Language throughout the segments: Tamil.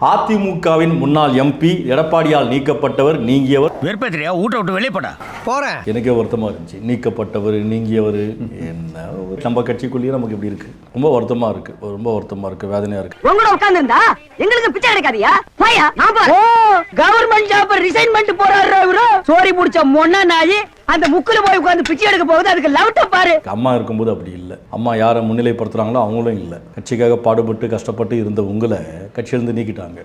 அதிமுகவின் முன்னாள் எம்பி எடப்பாடியால் நீக்கப்பட்டவர் நீங்கியவர். வெறுப்பேத்திரியா ஊட்ட விட்டு வெளியே போடா. போறேன். எனக்கே வருத்தமா இருந்துச்சு. நீக்கப்பட்டவர் நீங்கியவர் என்ன ஒரு நம்ம கட்சிக்குள்ளேயே நமக்கு இப்படி இருக்கு. ரொம்ப வருத்தமா இருக்கு. ரொம்ப வருத்தமா இருக்கு. வேதனையா இருக்கு. உங்களோட உட்கார்ந்து இருந்தா எங்களுக்கு பிச்சை எடுக்காதியா போயா நான் போறேன். கவர்மெண்ட் ஜாப் ரிசைன் பண்ணிட்டு போறாரு சோரி புடிச்ச மொன்ன நாயி. அந்த முக்குல போய் உட்கார்ந்து பிச்சை எடுக்க போகுது அதுக்கு லவுட்ட பாரு. அம்மா இருக்கும்போது அப்படி இல்லை. அம்மா யாரை முன்னிலைப்படுத்துறாங்களோ அவங்களும் இல்லை. கட்சிக்காக பாடுபட்டு கஷ்டப்பட்டு இருந்த உங்களை கட்சியிலிருந்து நீக்கிட்டாங்க.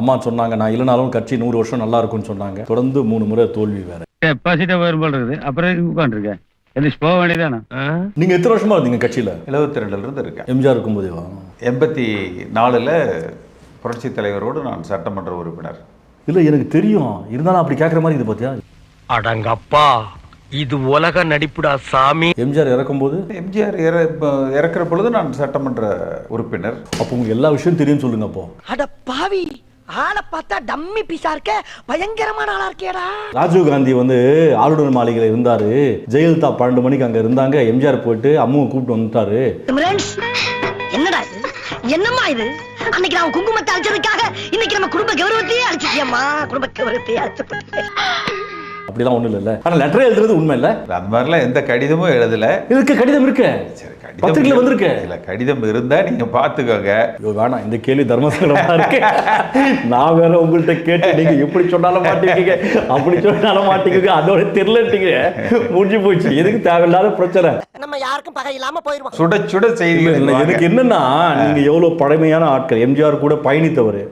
அம்மா சொன்னாங்க நான் இல்லைனாலும் கட்சி நூறு வருஷம் நல்லா இருக்கும்னு சொன்னாங்க. தொடர்ந்து மூணு முறை தோல்வி வேற. டெபாசிட்ட வரும்போது இருக்குது. அப்புறம் உட்காந்துருக்கேன் போக வேண்டியதானே நீங்க எத்தனை வருஷமா இருந்தீங்க கட்சியில? எழுபத்தி ரெண்டுல இருந்து இருக்கேன். எம்ஜிஆர் இருக்கும்போதே எண்பத்தி நாலில் புரட்சி தலைவரோடு நான் சட்டமன்ற உறுப்பினர். இல்லை எனக்கு தெரியும். இருந்தாலும் அப்படி கேட்குற மாதிரி இது பார்த்தியா? அடங்கப்பா இது உலக நடிப்புடா சாமி. எம்ஜிஆர் இறக்கும்போது? எம்ஜிஆர் இறக்குற பொழுது நான் சட்டமன்ற உறுப்பினர். அப்போ உங்களுக்கு எல்லா விஷயம் தெரியும் சொல்லுங்க அப்போ. அட பாவி ஆளை பார்த்தா டம்மி பீஸா இருக்க பயங்கரமான ஆளா இருக்கேடா. ராஜீவ் காந்தி வந்து ஆளுநர் மாளிகையில் இருந்தாரு. ஜெயலலிதா பன்னெண்டு மணிக்கு அங்க இருந்தாங்க. எம்ஜிஆர் போயிட்டு அம்முவை கூப்பிட்டு வந்துட்டாரு. என்னடா இது? என்னம்மா இது? அன்னைக்கு நான் குங்குமத்தை அழிச்சதுக்காக இன்னைக்கு நம்ம குடும்ப கௌரவத்தையே அழிச்சிட்டியம்மா. குடும்ப கௌரவத்தையே அழிச்சு அப்படிலாம் ஒண்ணும் இல்லைல்ல. ஆனா லெட்டரே எழுதுறது உண்மை இல்ல அந்த மாதிரிலாம் எந்த கடிதமும் எழுதல. இருக்கு கடிதம் இருக்கு. சரி. பத்திரிகையில வந்திருக்கு இல்ல கடிதம் இருந்தா நீங்க பாத்துக்கோங்க. ஐயோ வேணாம் இந்த கேள்வி தர்மசங்கடமா இருக்கு. நான் வேற உங்கள்கிட்ட கேட்டு நீங்க எப்படி சொன்னாலும் மாட்டீங்க அப்படி சொன்னாலும் மாட்டீங்க அதோட தெரியலட்டீங்க முடிஞ்சு போச்சு. எதுக்கு தேவையில்லாத பிரச்சனை. நம்ம யாருக்கும் பகை இல்லாம போயிருவோம். சுட சுட செய்திகள் இல்ல. எனக்கு என்னன்னா நீங்க எவ்வளவு பழமையான ஆட்கள். எம்ஜிஆர் கூட பயணித்தவர்.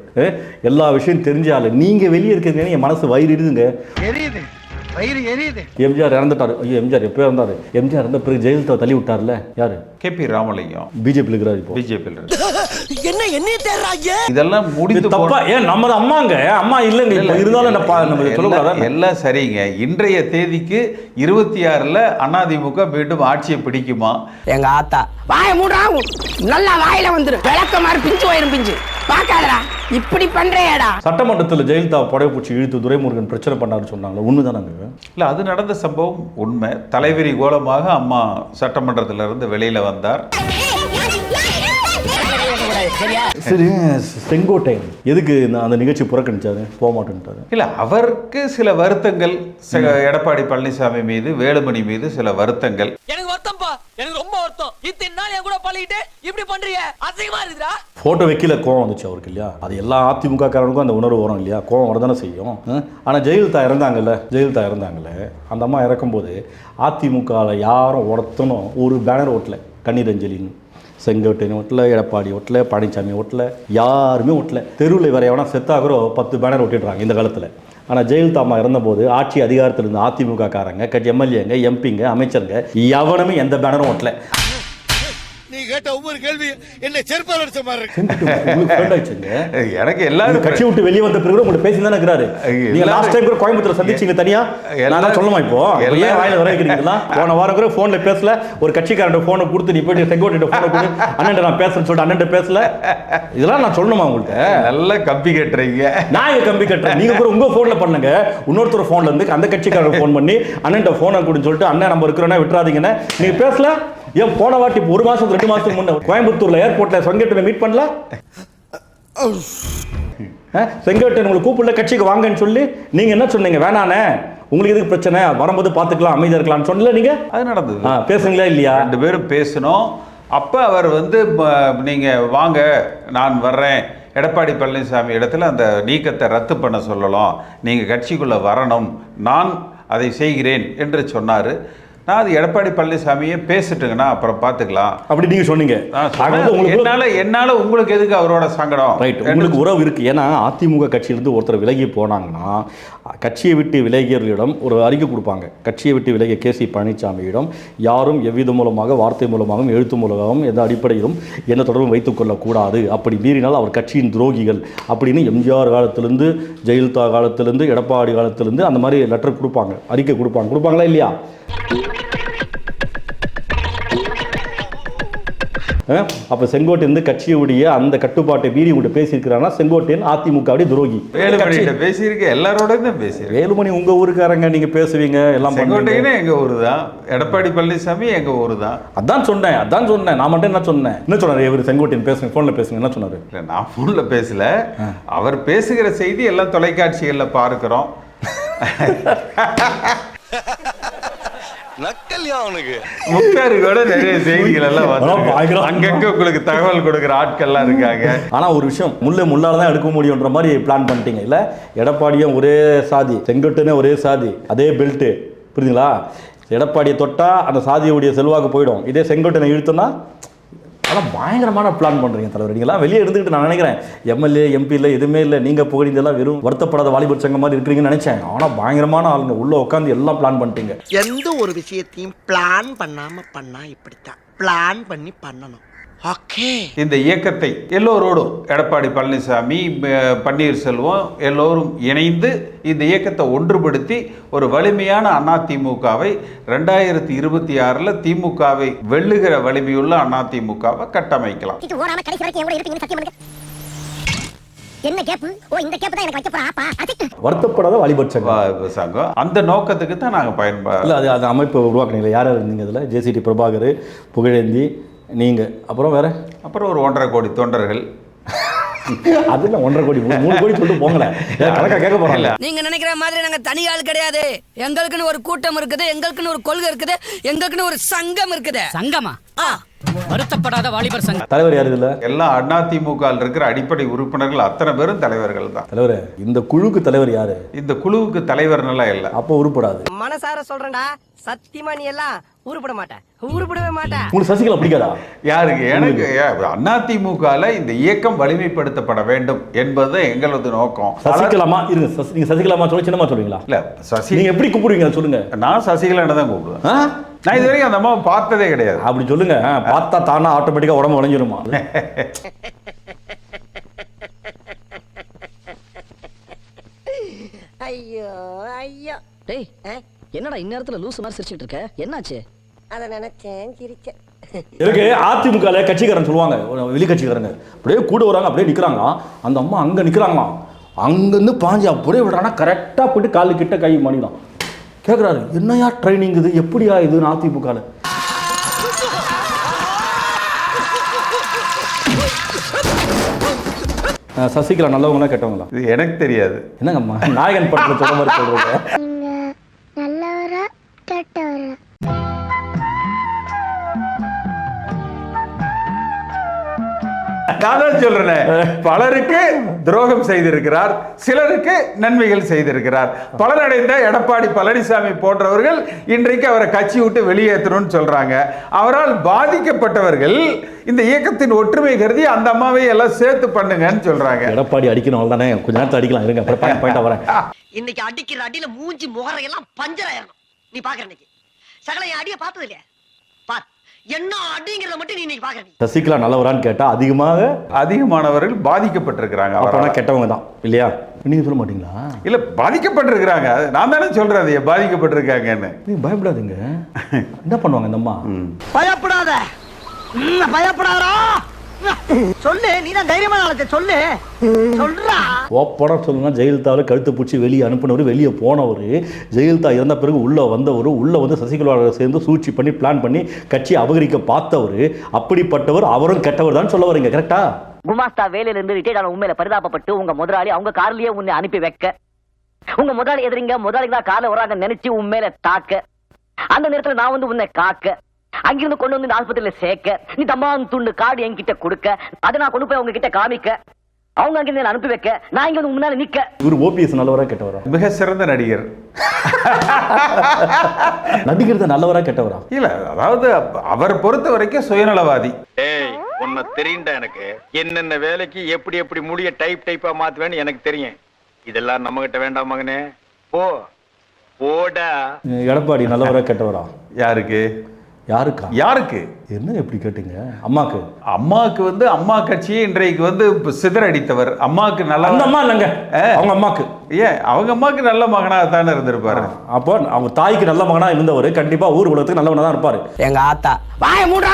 எல்லா விஷயம் தெரிஞ்ச ஆளு. நீங்க வெளியே இருக்கிறீங்க என் மனசு வயிறு வயிறு எரியுது எம்ஜிஆர் இறந்துட்டாரு. ஐயோ எம்ஜிஆர் எப்போ இறந்தாரு. எம்ஜிஆர் இறந்த பிறகு ஜெயலலிதா தள்ளி விட்டார்ல? யாரு? K P Ramalingam. பிஜேபி இருக்கிறார் இப்போ. பிஜேபியில் என்ன என்னைய தேடுறாங்க? இதெல்லாம் இது முடிந்து தப்பா ஏன் நம்ம அம்மாங்க? அம்மா இல்லைங்க இப்போ? இருந்தாலும் என்ன நம்ம சொல்லக்கூடாதா? எல்லாம் சரிங்க. இன்றைய தேதிக்கு இருபத்தி ஆறுல அதிமுக மீண்டும் ஆட்சியை பிடிக்குமா? எங்க ஆத்தா. வாய மூடா நல்லா வாயில வந்துரும் விளக்க மாதிரி பிஞ்சு போயிரும் பிஞ்சு. பாக்காதடா இப்படி பண்றேடா சட்டமன்றத்தில் ஜெயலலிதா புடவை பூச்சி இழுத்து துரைமுருகன் பிரச்சனை பண்ணாருன்னு சொன்னாங்க உண்மைதானாங்க இல்ல அது நடந்த சம்பவம் உண்மை. தலைவிரி கோலமாக அம்மா சட்டமன்றத்துல இருந்து வெளியில வந்தார். சரி செங்கோட்டையன்? எதுக்கு அந்த நிகழ்ச்சி புறக்கணிச்சாரு? போக மாட்டேன்ட்டாரு இல்ல அவருக்கு சில வருத்தங்கள் எடப்பாடி பழனிசாமி மீது வேலுமணி மீது சில வருத்தங்கள். எனக்கு வருத்தம்ப்பா எனக்கு ரொம்ப வருத்தம். இத்தனை நாள் என் கூட பழகிட்டு இப்படி பண்றீங்க? அசிங்கமா இருக்குதா போட்டோ வைக்கல கோவம் வந்துச்சு அவருக்கு இல்லையா? அது எல்லா அதிமுக காரனுக்கும் அந்த உணர்வு வரும் இல்லையா? கோவம் வரதானே செய்யும். ஹம்? ஆனா ஜெயலலிதா இறந்தாங்கல்ல? ஜெயலலிதா இறந்தாங்கல்ல? அந்த அம்மா இறக்கும்போது அதிமுகவில் யாரும் ஒருத்தனும் ஒரு பேனர் ஓட்டல. கண்ணீர் அஞ்சலின்னு செங்கோட்டையன் ஓட்டல எடப்பாடி ஓட்டல பழனிசாமி ஓட்டல யாருமே ஓட்டல. தெருவில் வேற எவனா செத்தாகிறோ பத்து பேனர் ஒட்டிடுறாங்க இந்த காலத்தில். ஆனால் ஜெயலலிதா அம்மா இறந்தபோது ஆட்சி அதிகாரத்தில் இருந்த அதிமுக காரங்க கட்சி எம்எல்ஏங்க எம்பிங்க அமைச்சருங்க எவனுமே எந்த பேனரும் ஓட்டல நீ கேட்ட ஒவ்வொரு கேள்வி என்ன செருப்பால் அடிச்ச மாதிரி இருக்கு. எனக்கு எல்லாரும் கட்சி விட்டு வெளியே வந்த பிறகு உங்கள்ட்ட பேசி தானே இருக்கிறாரு. நீங்க லாஸ்ட் டைம் கூட கோயம்புத்தூர் சந்திச்சீங்க தனியா? எல்லாரும் நான் சொல்லணுமா இப்போ? எல்லாரும் வாயில வர வைக்கிறீங்களா? போன வாரம் கூட போன்ல பேசல. ஒரு கட்சிக்காரன் போனை கொடுத்து நீ போயிட்டு செங்கோட்டை போனை கொடு. அண்ணன் நான் பேசுறேன்னு சொல்லிட்டு அண்ணன் பேசல. இதெல்லாம் நான் சொல்லணுமா உங்கள்ட்ட? நல்ல கம்பி கட்டுறீங்க. நான் எங்க கம்பி கட்டுறேன்? நீங்க கூட உங்க போன்ல பண்ணுங்க. இன்னொருத்தர் போன்ல இருந்து அந்த கட்சிக்காரர் ஃபோன் பண்ணி அண்ணன் போனை கொடுன்னு சொல்லிட்டு அண்ணன் நம்ம இருக்கிறோன்னா விட்டுறாதீங்கன்னு நீங்க பேசல? ஏன் போன வாட்டி ஒரு மாசம் ரெண்டு மாசத்துக்கு முன்ன கோயம்புத்தூர்ல ஏர்போர்ட்ல செங்கோட்டையில மீட் பண்ணல? செங்கோட்டையன் உங்களை கூப்பிடல கட்சிக்கு வாங்கன்னு சொல்லி நீங்க என்ன சொன்னீங்க? வேணானே. உங்களுக்கு எதுக்கு பிரச்சனை? வரும்போது பார்த்துக்கலாம் அமைதியா இருக்கலாம்னு சொன்னல நீங்க? அது நடந்தது. ஆ, பேசுங்களா இல்லையா? ரெண்டு பேரும் பேசினோம். அப்ப அவர் வந்து ம- நீங்க வாங்க நான் வர்றேன். எடப்பாடி பழனிசாமி இடத்துல அந்த நீக்கத்தை ரத்து பண்ண சொல்லலாம். நீங்க கட்சிக்குள்ள வரணும். நான் அதை செய்கிறேன் என்று சொன்னாரு. நான் அது எடப்பாடி பழனிசாமியே பேசிட்டுங்கண்ணா அப்புறம் பார்த்துக்கலாம். அப்படி நீங்க சொன்னீங்க. என்னால என்னால உங்களுக்கு எதுக்கு அவரோட சங்கடம்? ரைட் உங்களுக்கு உறவு இருக்கு. ஏன்னா அதிமுக கட்சியிலிருந்து ஒருத்தர் விலகி போனாங்கன்னா கட்சியை விட்டு விலகியவர்களிடம் ஒரு அறிக்கை கொடுப்பாங்க. கட்சியை விட்டு விலகிய கே சி பழனிசாமியிடம் யாரும் எவ்வித மூலமாக வார்த்தை மூலமாகவும் எழுத்து மூலமாகவும் எந்த அடிப்படையிலும் எந்த தொடர்பும் வைத்துக் கொள்ளக்கூடாது அப்படி மீறினால் அவர் கட்சியின் துரோகிகள் அப்படின்னு எம்ஜிஆர் காலத்திலிருந்து ஜெயலலிதா காலத்திலிருந்து எடப்பாடி காலத்திலிருந்து அந்த மாதிரி லெட்டர் கொடுப்பாங்க. அறிக்கை கொடுப்பாங்க. கொடுப்பாங்களா இல்லையா? அப்போ செங்கோட்டையன் வந்து கட்சியுடைய அந்த கட்டுப்பாட்டை மீறி உங்கள்கிட்ட பேசியிருக்கிறாங்கன்னா செங்கோட்டையன் அதிமுகவுடைய துரோகி. பேசியிருக்கேன் எல்லாரோட தான் பேசியிருக்கேன். வேலுமணி உங்க ஊருக்காரங்க நீங்க பேசுவீங்க எல்லாம் செங்கோட்டையனே எங்க ஊரு தான் எடப்பாடி பழனிசாமி எங்க ஊரு தான் அதான் சொன்னேன் அதான் சொன்னேன். நான் மட்டும் என்ன சொன்னேன்? என்ன சொன்னாரு? இவர் செங்கோட்டையன் பேசுங்க ஃபோன்ல பேசுங்க என்ன சொன்னாரு? இல்ல நான் ஃபோன்ல பேசல. அவர் பேசுகிற செய்தி எல்லாம் தொலைக்காட்சிகள்ல பார்க்கிறோம். நக்கல்யா அவனுக்கு முக்தாரு கூட நிறைய செய்திகள் எல்லாம். அங்கங்க உங்களுக்கு தகவல் கொடுக்குற ஆட்கள்லாம் இருக்காங்க. ஆனா ஒரு விஷயம் முல்லை முள்ளால தான் எடுக்க முடியுன்ற மாதிரி பிளான் பண்ணிட்டீங்க. இல்ல எடப்பாடியும் ஒரே சாதி செங்கோட்டையனே ஒரே சாதி அதே பெல்ட் புரியுதுங்களா? எடப்பாடியை தொட்டா அந்த சாதியுடைய செல்வாக்கு போயிடும். இதே செங்கோட்டையனை இழுத்தோன்னா அதெல்லாம் பயங்கரமான பிளான் பண்ணுறீங்க தலைவர். நீங்களாம் வெளியே இருந்துக்கிட்டு நான் நினைக்கிறேன். எம்எல்ஏ எம்பி இல்லை எதுவுமே இல்லை. நீங்கள் புகழிந்தெல்லாம் வெறும் வருத்தப்படாத வாலிபர் சங்கம் மாதிரி இருக்கிறீங்கன்னு நினச்சேன். ஆனால் பயங்கரமான ஆளுங்க. உள்ளே உட்காந்து எல்லாம் பிளான் பண்ணிட்டீங்க. எந்த ஒரு விஷயத்தையும் பிளான் பண்ணாமல் பண்ணால் இப்படித்தான். பிளான் பண்ணி பண்ணணும். இந்த இயக்கத்தை எல்லோரோடும் எடப்பாடி பழனிசாமி பன்னீர்செல்வம் எல்லோரும் இணைந்து இந்த இயக்கத்தை ஒன்றுபடுத்தி ஒரு வலிமையான அதிமுகவை ரெண்டாயிரத்தி இருபத்தி ஆறில் திமுகவை வெல்லுகிற வலிமையுள்ள அதிமுகவை கட்டமைக்கலாம். வருத்தப்படாத வாலிபர் சங்கம் வ- சங்கம் அந்த நோக்கத்துக்கு தான் நாங்கள் பயன்பா இல்லை அது அது அமைப்பு உருவாக்குனீங்களா. யார் யார் இருந்தீங்க இதில்? ஜேசிடி பிரபாகர் புகழேந்தி நீங்கள் அப்புறம் வேற? அப்புறம் ஒரு ஒன்றரை கோடி தொண்டர்கள். அது இல்லை ஒன்றரை கோடி? மூணு கோடி சொல்லிட்டு போங்களேன் கணக்காக கேட்க போகிறாங்க நீங்க நினைக்கிற மாதிரி நாங்க தனி ஆள் கிடையாது. எங்களுக்குன்னு ஒரு கூட்டம் இருக்குது எங்களுக்குன்னு ஒரு கொள்கை இருக்குது எங்களுக்குன்னு ஒரு சங்கம் இருக்குது. சங்கமா? வருத்தப்படாத வாலிபர் சங்கம் தலைவர் யார் இதில்? எல்லாம் அதிமுக இருக்கிற அடிப்படை உறுப்பினர்கள் அத்தனை பேரும் தலைவர்கள் தான். தலைவர் இந்த குழுக்கு தலைவர் யாரு? இந்த குழுவுக்கு தலைவர்னெல்லாம் இல்லை. அப்போ உருப்படாது. மனசார சொல்றேன்டா சத்தியமா நீ எல்லாம் உருப்பட மாட்டேன். உருப்படவே மாட்டேன். உங்களுக்கு சசிகலா பிடிக்காதா? யாருக்கு? எனக்கு அதிமுகல இந்த இயக்கம் வலிமைப்படுத்தப்பட வேண்டும் என்பது எங்களது நோக்கம். சசிகலாமா? இருங்க சசி நீங்கள் சசிகலாமா சொல்ல சின்னமா சொல்லுவீங்களா? இல்ல சசி நீங்கள் எப்படி கூப்பிடுவீங்க சொல்லுங்க. நான் சசிகலான்னு தான் கூப்பிடுவேன்? நான் இது வரைக்கும் அந்த அம்மாவை பார்த்ததே கிடையாது. அப்படி சொல்லுங்க. பார்த்தா தானா ஆட்டோமேட்டிக்காக உடம்பு உடஞ்சிருமா ஐயோ ஐயோ. டேய் என்னடா இந்நேரத்துல லூசு மாதிரி சிரிச்சிட்டு இருக்க? என்னாச்சு? அத நினைச்சேன் சிரிச்சேன். எனக்கு அதிமுகல கட்சிக்காரன் சொல்லுவாங்க. ஒரு வெளி கட்சிக்காரங்க அப்படியே கூட வராங்க அப்படியே நிற்கிறாங்க அந்த அம்மா அங்கே நிற்கிறாங்களாம் அங்கேருந்து பாஞ்சு அப்படியே விடுறாங்கன்னா கரெக்டாக போயிட்டு காலு கிட்ட கை மாடிதான் கேட்குறாரு என்னையா ட்ரைனிங் இது? எப்படியா இதுன்னு அதிமுகல. அஹ் சசிகலா நல்லவங்களா கெட்டவங்களா? இது எனக்கு தெரியாது. என்னங்கம்மா நாயகன் படத்தில் சொல்ற மாதிரி சொல்றீங்க? நல்லவரா கெட்டவரா? நான் தான் சொல்றேன். பலருக்கு துரோகம் செய்திருக்கிறார் சிலருக்கு நன்மைகள் செய்திருக்கிறார். பலனடைந்த எடப்பாடி பழனிசாமி போன்றவர்கள் இன்றைக்கு அவரை கட்சி விட்டு வெளியேற்றணும்னு சொல்றாங்க. அவரால் பாதிக்கப்பட்டவர்கள் இந்த இயக்கத்தின் ஒற்றுமை கருதி அந்த அம்மாவை எல்லாம் சேர்த்து பண்ணுங்கன்னு சொல்றாங்க. எடப்பாடி அடிக்கணும் தானே கொஞ்ச நேரத்தில் அடிக்கலாம். இருங்க அப்புறம் பாயிண்ட் பாயிண்டா வரேன். இன்னைக்கு அடிக்கிற அடியில மூஞ்சி முகரையெல்லாம் பஞ்சர் ஆயிரணும். நீ பாக்குற இன்னைக்கு. சகல அடிய பார்த்தது இல்லையா என்ன அடிங்கிறத மட்டும் நீ இன்னைக்கு பாக்குற நீ சசிகலா நல்லவரான்னு கேட்டா அதிகமாக அதிகமானவர்கள் பாதிக்கப்பட்டிருக்கிறாங்க அவரால். கெட்டவங்க தான் இல்லையா? நீங்க சொல்ல மாட்டீங்களா? இல்ல பாதிக்கப்பட்டிருக்கிறாங்க. அது நான் தானே சொல்றேன் அது பாதிக்கப்பட்டிருக்காங்கன்னு. நீங்க பயப்படாதீங்க. என்ன பண்ணுவாங்க இந்த அம்மா? பயப்படாத. ம், பயப்படாதடா. சொல்லு நீ தான் தைரியமான ஆளத்தை சொல்லு. சொல்றா. ஓப்பனா சொல்லுங்க ஜெயலலிதாவில் கழுத்து பிடிச்சி வெளியே அனுப்பினவர் வெளியே போனவர். ஜெயலலிதா இறந்த பிறகு உள்ள வந்தவர் உள்ள வந்து சசிகலாவோட சேர்ந்து சூழ்ச்சி பண்ணி பிளான் பண்ணி கட்சியை அபகரிக்க பார்த்தவர். அப்படிப்பட்டவர் அவரும் கெட்டவர் தான் சொல்ல வரீங்க கரெக்டா குமாஸ்தா வேலையில இருந்து ரிட்டையர்ட் ஆன உண்மையில பரிதாபப்பட்டு உங்க முதலாளி அவங்க கார்லயே உன்னை அனுப்பி வைக்க. உங்க முதலாளி எதிரிங்க முதலாளி தான் கார்ல வராங்க நினைச்சு உன் மேல தாக்க. அந்த நேரத்துல நான் வந்து உன்னை காக்க. அங்கிருந்து கொண்டு வந்து ஆஸ்பத்திரியில சேர்க்க நீ தம்மான் துண்டு கார்டு என்கிட்ட கொடுக்க அதை நான் கொண்டு போய் அவங்க கிட்ட காமிக்க அவங்க அங்கிருந்து என்னை அனுப்பி வைக்க நான் இங்க வந்து முன்னால நிக்க. இவர் ஓபிஎஸ் நல்லவரா கெட்டவரா? மிக சிறந்த நடிகர். நடிகர் நல்லவரா கெட்டவரா? இல்ல அதாவது அவர் பொறுத்த வரைக்கும் சுயநலவாதி. ஏய் உன்னை தெரியும்டா எனக்கு. என்னென்ன வேலைக்கு எப்படி எப்படி முடிய டைப் டைப்பா மாத்துவேன்னு எனக்கு தெரியும். இதெல்லாம் நம்ம கிட்ட வேண்டாம் மகனே. போ. போடா. எடப்பாடி நல்லவரா கெட்டவரா? யாருக்கு? யாருக்கா? யாருக்கு? என்ன எப்படி கேட்டீங்க? அம்மாக்கு. அம்மாவுக்கு வந்து அம்மா கட்சியை இன்றைக்கு வந்து இப்ப சிதறடித்தவர் அம்மாவுக்கு அந்த நல்ல அம்மா இல்லைங்க. அவங்க அம்மாக்கு. ஏன்? அவங்க அம்மாவுக்கு நல்ல மகனாக தானே இருந்திருப்பாரு. அப்போ அவங்க தாய்க்கு நல்ல மகனா இருந்தவர். கண்டிப்பா ஊர் உலகத்துக்கு நல்லவனா தான் இருப்பாரு. எங்க ஆத்தா. வாய மூடா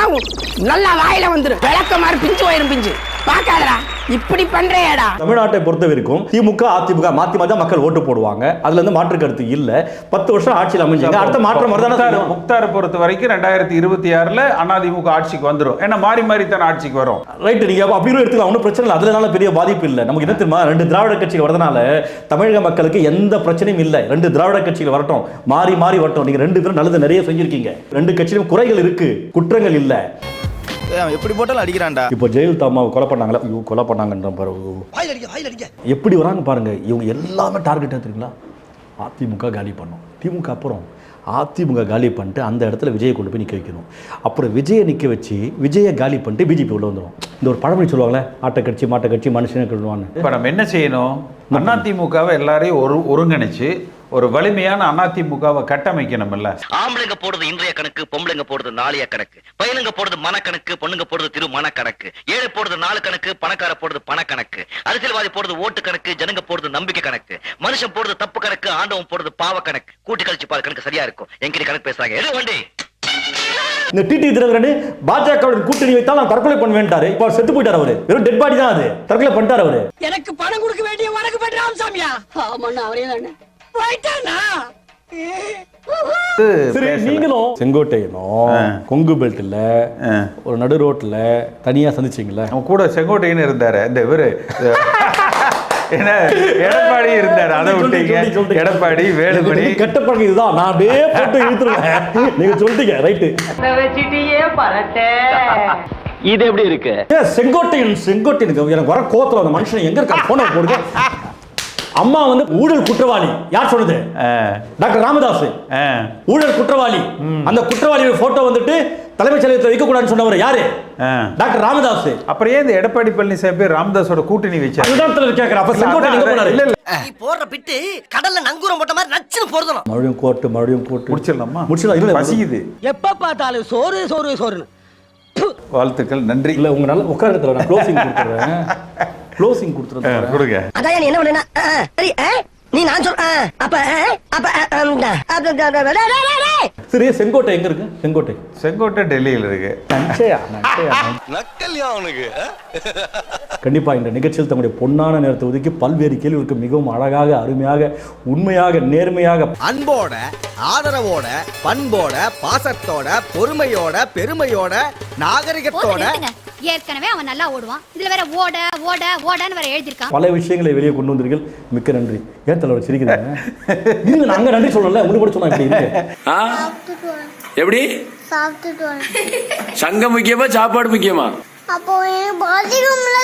நல்லா வாயில வந்துரும் விளக்க மாதிரி பிஞ்சு போயிரும் பிஞ்சு. பாக்காதடா இப்படி பண்றேடா தமிழ்நாட்டை பொறுத்த வரைக்கும் திமுக அதிமுக மாத்தி மாத்தி மக்கள் ஓட்டு போடுவாங்க. அதுல இருந்து மாற்று கருத்து இல்ல. பத்து வருஷம் ஆட்சியில் அமைஞ்சாங்க அடுத்த மாற்றம் வரதான முக்தாரை பொறுத்த வரைக்கும் ரெண்டாயிரத்தி இருபத்தி ஆறுல அதிமுக ஆட்சிக்கு வந்துரும். ஏன்னா மாறி மாறி தான் ஆட்சிக்கு வரும். ரைட் நீங்க அப்ப அப்படி எடுத்துக்கலாம். ஒன்றும் பிரச்சனை இல்லை. அதனால பெரிய பாதிப்பு இல்லை. நமக்கு என்ன தெரியுமா? ரெண்டு திராவிட கட்சிகள் வரதுனால தமிழக மக்களுக்கு எந்த பிரச்சனையும் இல்லை. ரெண்டு திராவிட கட்சிகள் வரட்டும். மாறி மாறி வரட்டும். நீங்க ரெண்டு பேரும் நல்லது நிறைய செஞ்சிருக்கீங்க. ரெண்டு கட்சியிலும் குறைகள் இருக்கு. குற்றங்கள் இல்லை. எப்படி போட்டாலும் அடிக்கிறான்டா. இப்போ ஜெயலலிதா அம்மாவை கொலை பண்ணாங்களா? ஐயோ கொலை பண்ணாங்கன்ற பாரு. வாயில் அடிக்க வாயில் அடிக்க எப்படி வராங்க பாருங்க. இவங்க எல்லாமே டார்கெட் தெரியுங்களா? அதிமுக காலி பண்ணோம். திமுக அப்புறம் அதிமுக காலி பண்ணிட்டு அந்த இடத்துல விஜயை கொண்டு போய் நிற்க வைக்கணும். அப்புறம் விஜயை நிற்க வச்சு விஜயை காலி பண்ணிட்டு பிஜேபி உள்ள வந்துடும் இந்த ஒரு பழமொழி சொல்லுவாங்களே ஆட்டை கட்சி மாட்டை கட்சி மனுஷனை கட்டுவான்னு இப்ப நம்ம என்ன செய்யணும்? அதிமுகவை எல்லாரையும் ஒரு ஒருங்கிணைச்சு ஒரு வலிமையான அதிமுகவை கட்டமைக்கணும்ல ஆம்பளைங்க போடுறது இன்றைய கணக்கு பொம்பளைங்க போடுறது நாளைய கணக்கு. பையனுங்க போடுறது மனக்கணக்கு பொண்ணுங்க போடுறது திரு மனக்கணக்கு ஏழை போடுறது நாலு கணக்கு பணக்கார போடுறது பணக்கணக்கு. அரசியல்வாதி போடுறது ஓட்டு கணக்கு ஜனங்க போடுறது நம்பிக்கை கணக்கு. மனுஷன் போடுறது தப்பு கணக்கு ஆண்டவன் போடுறது பாவ கணக்கு. கூட்டி கழிச்சு பாரு கணக்கு சரியா இருக்கும். எங்கிட்ட கணக்கு பேசுறாங்க. எது வண்டி. இந்த டிடி தினகரன் பாஜகவுடன் கூட்டணி வைத்தால் நான் தற்கொலை பண்ணுவேன்ட்டாரு இப்போ செத்து போயிட்டார் அவரு. வெறும் டெட் பாடி தான் அது. தற்கொலை பண்ணிட்டார் அவரு. எனக்கு பணம் கொடுக்க வேண்டிய உனக்கு பண்ற ராமசாமியா ஆமாண்ணா அவரே தானே. போயிட்டானா? சரி பேசல. நீங்களும் செங்கோட்டையனும் கொங்கு பெல்ட்ல ஒரு நடு ரோட்ல தனியா சந்திச்சீங்களே? அவன் கூட செங்கோட்டையன் இருந்தாரு. இந்த இவரு என்ன எடப்பாடி இருந்தாரு. அதை விட்டீங்க. எடப்பாடி வேலுமணி. கெட்ட பழக்கம் இதுதான். நான் அப்படியே போட்டு இழுத்துருவேன். நீங்க சொல்லிட்டீங்க ரைட்டு. இது எப்படி இருக்கு? செங்கோட்டையன் செங்கோட்டையனுக்கு எனக்கு வர கோத்துல அந்த மனுஷன் எங்க இருக்கா போன போடுங்க அம்மா வந்து ஊழல் குற்றவாளி. யார் சொன்னது டாக்டர் ராமதாஸ். ஊழல் குற்றவாளி. அந்த குற்றவாளியோட போட்டோ வந்துட்டு தலைமைச் செயலகத்தில் வைக்கக்கூடாதுன்னு சொன்னவர் யாரு? ஆ. டாக்டர் ராமதாஸ். அப்புறம் ஏன் இந்த எடப்பாடி பழனிசாமி போய் ராமதாஸோட கூட்டணி வச்சாரு? அதுதான் கேட்கிறேன் அப்ப செங்கோட்டையன் எங்க போனாரு? இல்ல இல்ல. நீ போடுற பிட்டு கடல்ல நங்கூரம் போட்ட மாதிரி நச்சுன்னு போடுதணும். மறுபடியும் கோர்ட்டு மறுபடியும் கோர்ட்டு முடிச்சிடலாமா? முடிச்சிடலாம். இல்ல பசிக்குது. எப்ப பார்த்தாலும் சோறு சோறு சோறுன்னு. வாழ்த்துக்கள் நன்றி. இல்ல உங்க நல்ல உட்காரத்துல நான் க்ளோசிங் கொடுத்துறேன். க்ளோசிங் ஆ, கொடுத்துறேன் கொடுங்க. அதான் நீ என்ன பண்ணா சரி நீ நான் சொல் அப்ப அப்ப. சரி செங்கோட்டை எங்க இருக்கு? செங்கோட்டை. செங்கோட்டை டெல்லியில் இருக்கு. கண்டிப்பா இந்த நிகழ்ச்சியில் தங்களுடைய பொன்னான நேரத்தை ஒதுக்கி பல்வேறு கேள்விகளுக்கு மிகவும் அழகாக அருமையாக உண்மையாக நேர்மையாக அன்போட ஆதரவோட பண்போட பாசத்தோட பொறுமையோட பெருமையோட நாகரிகத்தோட ஏற்கனவே அவன் நல்லா ஓடுவான். இதுல வேற ஓட ஓட ஓடன்னு வேற எழுதிருக்கான் பல விஷயங்களை வெளியே கொண்டு வந்தீர்கள். மிக்க நன்றி. ஏன் தலைவர் சிரிக்கிறீங்க? நீங்க நாங்க நன்றி சொல்லல உங்களுக்கு கூட சொன்னா இப்படி இருக்கு. எப்படி? சங்கம் முக்கியமா சாப்பாடு முக்கியமா? அப்போ பாத்ரூம்ல